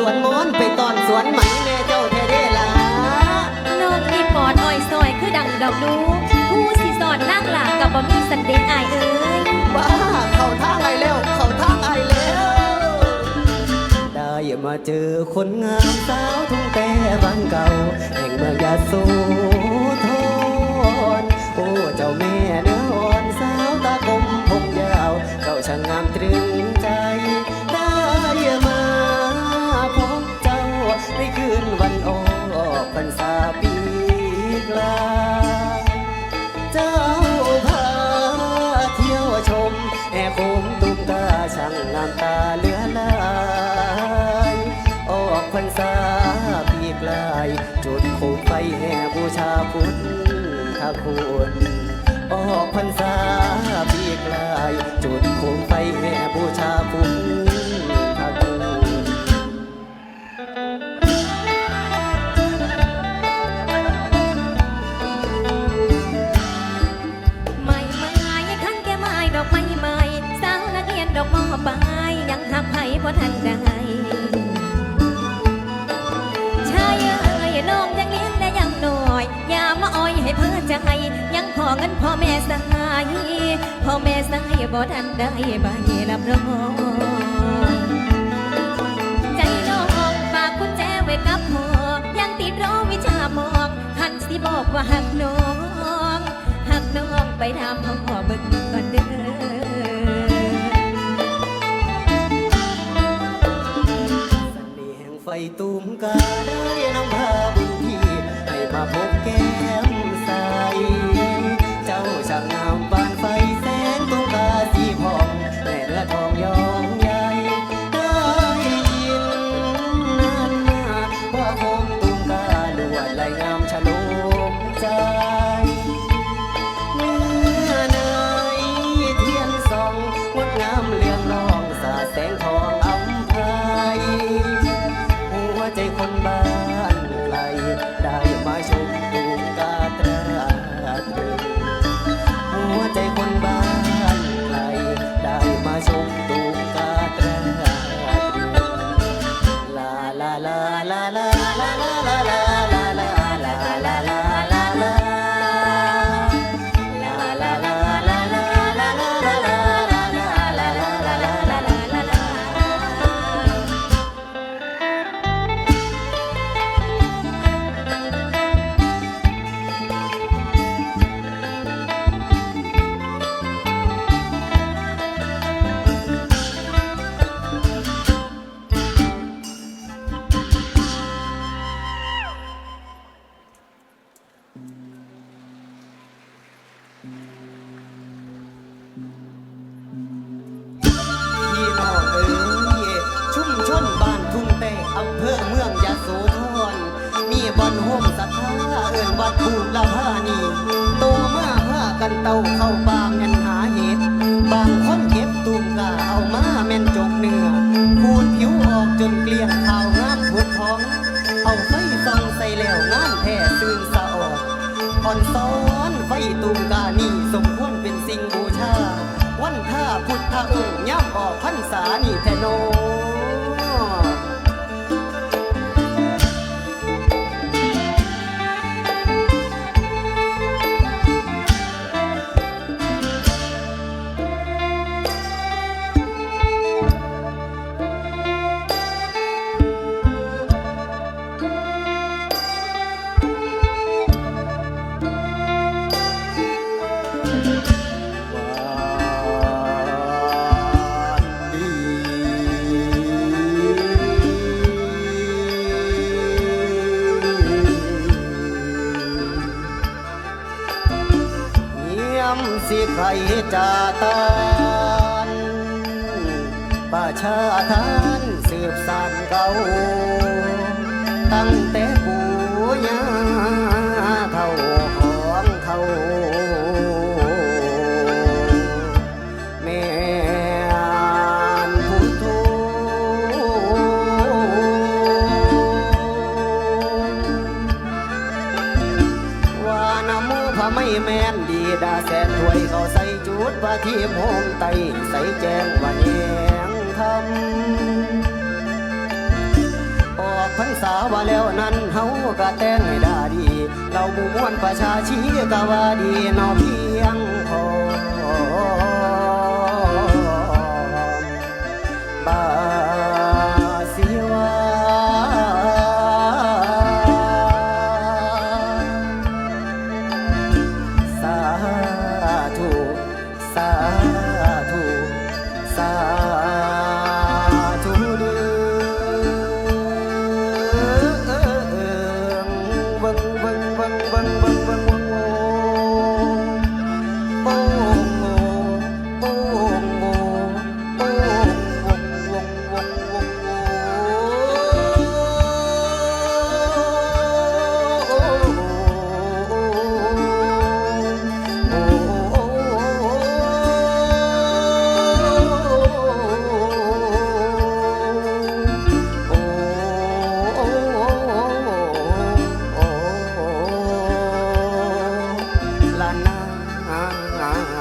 สวนมอนไปตอนสวนไหมแม่เจ้าแท้เด้ล่ะน้องนี่ปอดอ้อยซอยคือดังดอกดูผู้สิสอนนั่งหลากับบ่มีสันเดชอายเอ้ยบ้าเข้าท่าไอแล้วเข้าท่าไอแล้ว ได้มาเจอคนงามสาวทุ่งแต่บ้านเก่าแห่งเมืองยาสธรโอ้เจ้าแม่เนื้ออ่อนสาวตากลมผมยาวเจ้าช่างงามตรึง วันออกพรรษาปีกลางเจ้าพาเที่ยวชมแห่โคมตุ้มตาช่างงามตาเลือหลายออกพรรษาปีกลาย จุดโคมไฟแห่บูชาพุทธคุณออกพรรษาปีกลาย จุดโคมไฟแห่บูชาพุทธ ให้เพ้อใจยังพอเงินพ่อแม่สายพ่อแม่สายบ่ทันได้ใบรับรองใจน้องฝากกุญแจไว้กับพ่อยังติดรอวิชามองหันสิบอกว่าหักน้องหักน้องไปทำพ่อเบิ่งก่อนเด้อสน่ห์แห่งไฟตูมกา งามฉลุงใจ เอิ้นวัดภูละพานีโตมาพากันเต่าเข้าป่าแม่นหาเห็ดบางคนเก็บตุ่มกาเอามาแม่นจกเนื้อขูดผิวออกจนเกลี้ยงข่าวงามพุดท้อง เอาไฟส่องใส่แล้วงามแท้ตื่นสะออกอ่อนซ้อนไฟตุมกานี่สมควรเป็นสิ่งบูชา วันท่าพุทธองค์ย่ำออกพรรษานี่แทโน สิใครจาตานป่าชาทานสืบสานเก่า ตั้งแต่ ที่โมงไตใสแจ้งว่าแยงทำออกพรรษาว่าแล้วนั้นเฮาก็แต่งให้ดาดี เราบูมวนประชาชีก็ว่าดีเนอเพียงพอบา นาข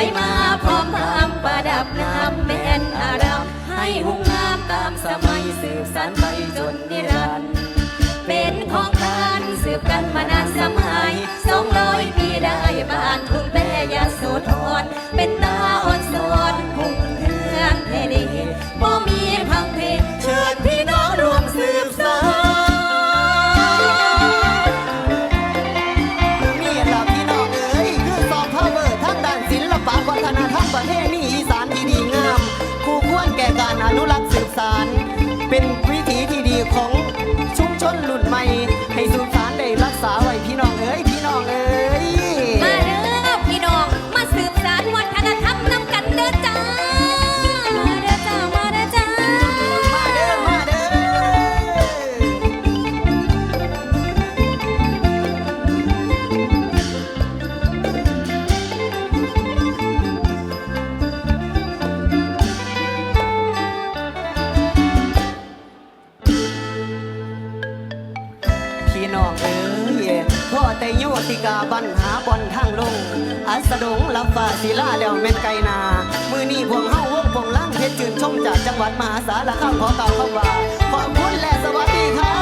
วยมาพร้อมทำประดับน้ำแม่นอารามให้หุ่งงามตามสมัยสืบสานไปจนนิรันดร์เป็นของกันสืบกันมานานสมัยสองร้อยปีได้บ้านทุ่แม่ยาโสธรเป็นตาอ่อนสอนหุ่งเฮือนเทดีบ่มีพัง น้องเอ๋พ่อแต่ยุติกาบันหาบอนทางลง อัสดงลับฝ่าศิลาแล้วเม็ดไกนา มือนี่พวงเฮาวงพวงล่างเพชรจืนชมจากจังหวัดมหาสารคามขอเก่าเข้าว่าขอบคุณและสวัสดีค่ะ